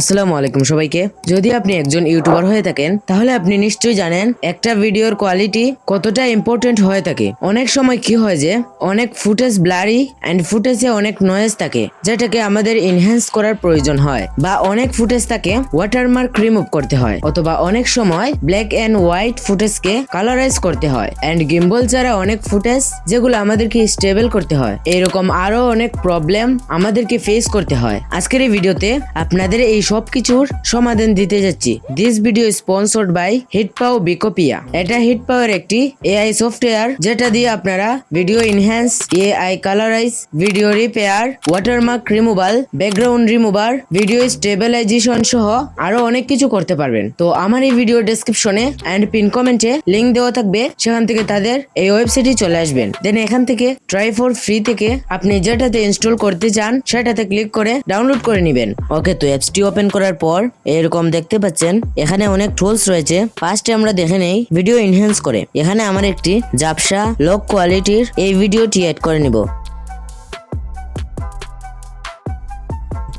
আসসালামু আলাইকুম সবাইকে। যদি আপনি একজন ইউটিউবার হয়ে থাকেন, তাহলে আপনি নিশ্চয়ই জানেন একটা ভিডিওর কোয়ালিটি কতটা ইম্পর্টেন্ট হয়ে থাকে। অনেক সময় কি হয় যে, অনেক ফুটেজ ব্লারি অ্যান্ড ফুটেজে অনেক নয়েজ থাকে, যেটাকে আমাদের ইনহ্যান্স করার প্রয়োজন হয় বা অনেক ফুটেজ থাকে ওয়াটারমার্ক রিমুভ করতে হয়, অথবা অনেক সময় ব্ল্যাক অ্যান্ড হোয়াইট ফুটেজকে কালারাইজ করতে হয়। অ্যান্ড গিম্বল ছাড়া অনেক ফুটেজ যেগুলো আমাদেরকে স্টেবল করতে হয়। এরকম আরও অনেক প্রবলেম আমাদেরকে ফেস করতে হয়। আজকের এই ভিডিওতে আপনাদের এই সব কিছুর সমাধান দিতে যাচ্ছি। This video sponsored by HitPaw VikPea এটা হিটপাওয়ের একটি এআই সফটওয়্যার যেটা দিয়ে আপনারা video enhance AI colourise video repair watermark removal background remover video stabilisation সহ আরও অনেক কিছু করতে পারবেন। তো আমার এই ভিডিও ডেসক্রিপশনে অ্যান্ড পিন কমেন্টে লিংক দেওয়া থাকবে। সেখান থেকে তাদের এই ওয়েবসাইটে চলে আসবেন। দেন এখান থেকে ট্রাই ফর ফ্রি থেকে আপনি যেটাতে ইনস্টল করতে চান, সেটাতে ক্লিক করে ডাউনলোড করে নেবেন। ওকে তো অ্যাপসটি ওপেন করার পর এরকম দেখতে পাচ্ছেন, এখানে অনেক টুলস রয়েছে। ফার্স্টে আমরা দেখে নেই ভিডিও এনহ্যান্স করে। এখানে আমার একটি জাপসা লো কোয়ালিটির এই ভিডিওটি অ্যাড করে নিব।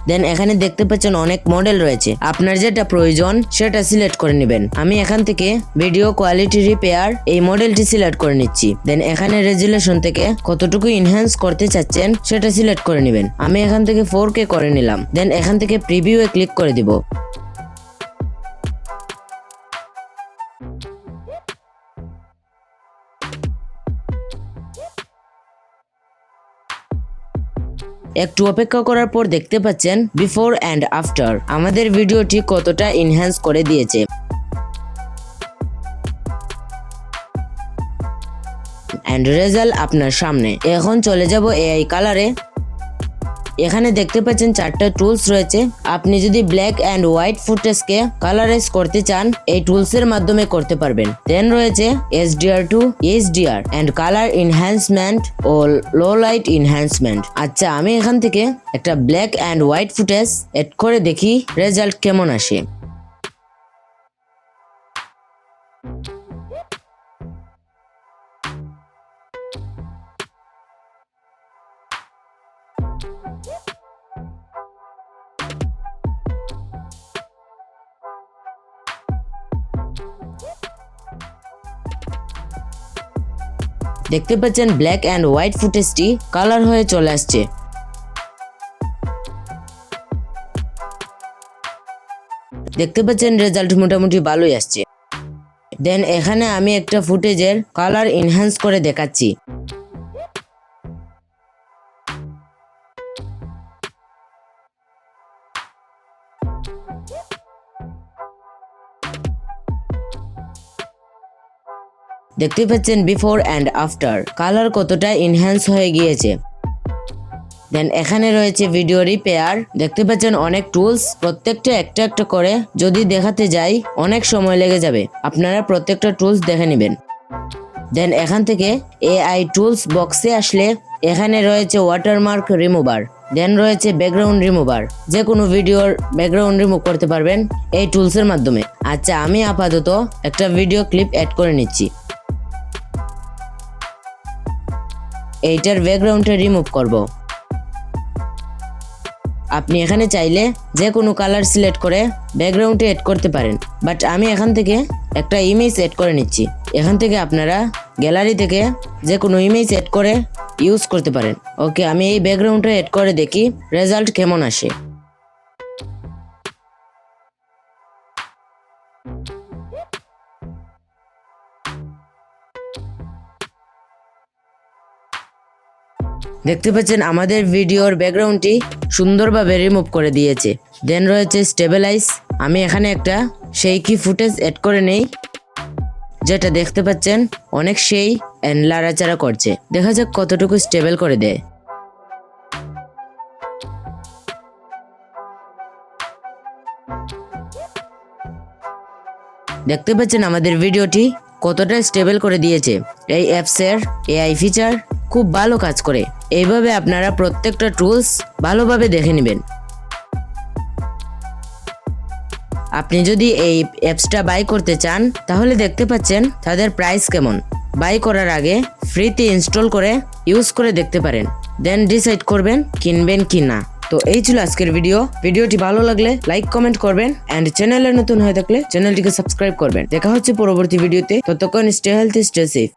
দেন এখানে দেখতে পাচ্ছেন অনেক মডেল রয়েছে। আপনার যেটা প্রয়োজন, সেটা সিলেক্ট করে নেবেন। আমি এখান থেকে ভিডিও কোয়ালিটি রিপেয়ার এই মডেলটি সিলেক্ট করে নিচ্ছি। দেন এখানে রেজুলেশন থেকে কতটুকু ইনহ্যান্স করতে চাচ্ছেন, সেটা সিলেক্ট করে নেবেন। আমি এখান থেকে ফোর কে করে নিলাম। দেন এখান থেকে প্রিভিউ এ ক্লিক করে দিব। একটু অপেক্ষা করার পর দেখতে পাচ্ছেন বিফোর অ্যান্ড আফটার আমাদের ভিডিওটি কতটা এনহ্যান্স করে দিয়েছে। অ্যান্ড রেজাল্ট আপনার সামনে। এখন চলে যাব এআই কালারে এখানে দেখতে পাচ্ছেন চারটা টুলস রয়েছে। আপনি যদি ব্ল্যাক অ্যান্ড হোয়াইট ফুটেজ ফুটেজকে কালারাইজ করতে চান, এই টুলস এর মাধ্যমে করতে পারবেন। দেন রয়েছে SDR to HDR and colour enhancement O low light enhancement আচ্ছা আমি এখান থেকে একটা black and white footage add করে দেখি রেজাল্ট কেমন আসে। দেখতে পাচ্ছেন ব্ল্যাক অ্যান্ড হোয়াইট ফুটেজটি কালার হয়ে চলে আসছে। দেখতে পাচ্ছেন রেজাল্ট মোটামুটি ভালোই আসছে। দেন এখানে আমি একটা ফুটেজের কালার এনহ্যান্স করে দেখাচ্ছি। দেখতে পাচ্ছেন বিফোর অ্যান্ড আফটার কালার কতটা এনহ্যান্স হয়ে গিয়েছে। দেন এখানে রয়েছে ভিডিও রিপেয়ার দেখতে পাচ্ছেন অনেক টুলস প্রত্যেকটা একটা একটা করে যদি দেখাতে যাই, অনেক সময় লেগে যাবে। আপনারা প্রত্যেকটা টুলস দেখে নেবেন। দেন এখান থেকে এআই টুলস বক্সে আসলে এখানে রয়েছে ওয়াটারমার্ক রিমুভার দেন রয়েছে ব্যাকগ্রাউন্ড রিমুভার যে কোনো ভিডিওর ব্যাকগ্রাউন্ড রিমুভ করতে পারবেন এই টুলসের মাধ্যমে। আচ্ছা আমি আপাতত একটা ভিডিও ক্লিপ অ্যাড করে নিচ্ছি। এইটার ব্যাকগ্রাউন্ডটা রিমুভ করব। আপনি এখানে চাইলে যে কোনো কালার সিলেক্ট করে ব্যাকগ্রাউন্ডে এড করতে পারেন। বাট আমি এখান থেকে একটা ইমেজ এড করে নিচ্ছি। এখান থেকে আপনারা গ্যালারি থেকে যে কোনো ইমেজ এড করে ইউজ করতে পারেন। ওকে আমি এই ব্যাকগ্রাউন্ডটা এড করে দেখি রেজাল্ট কেমন আসে। দেখতে পাচ্ছেন আমাদের ভিডিওর ব্যাকগ্রাউন্ডটি সুন্দরভাবে রিমুভ করে দিয়েছে। দেন রয়েছে স্টেবিলাইজ আমি এখানে একটা সেই কি ফুটেজ এড করে নেই, যেটা দেখতে পাচ্ছেন অনেক সেই লাড়াচাড়া করছে। দেখা যাক কতটুকু স্টেবল করে দেয়। দেখতে পাচ্ছেন আমাদের ভিডিওটি কতটা স্টেবল করে দিয়েছে। এই অ্যাপসের এআই ফিচার খুব ভালো কাজ করে। এইভাবে আপনারা প্রত্যেকটা টুলস ভালোভাবে দেখে নেবেন। আপনি যদি এই অ্যাপসটা বাই করতে চান, তাহলে দেখতে পাচ্ছেন তাদের প্রাইস কেমন। বাই করার আগে ফ্রিতে ইনস্টল করে ইউজ করে দেখতে পারেন। দেন ডিসাইড করবেন কিনবেন কি না। তো এই ছিল আজকের ভিডিও ভিডিওটি ভালো লাগলে লাইক কমেন্ট করবেন। এন্ড চ্যানেলে নতুন হয়ে থাকলে চ্যানেলটিকে সাবস্ক্রাইব করবেন। দেখা হচ্ছে পরবর্তী ভিডিওতে ততক্ষণ স্টে হেলথি স্টে সেফ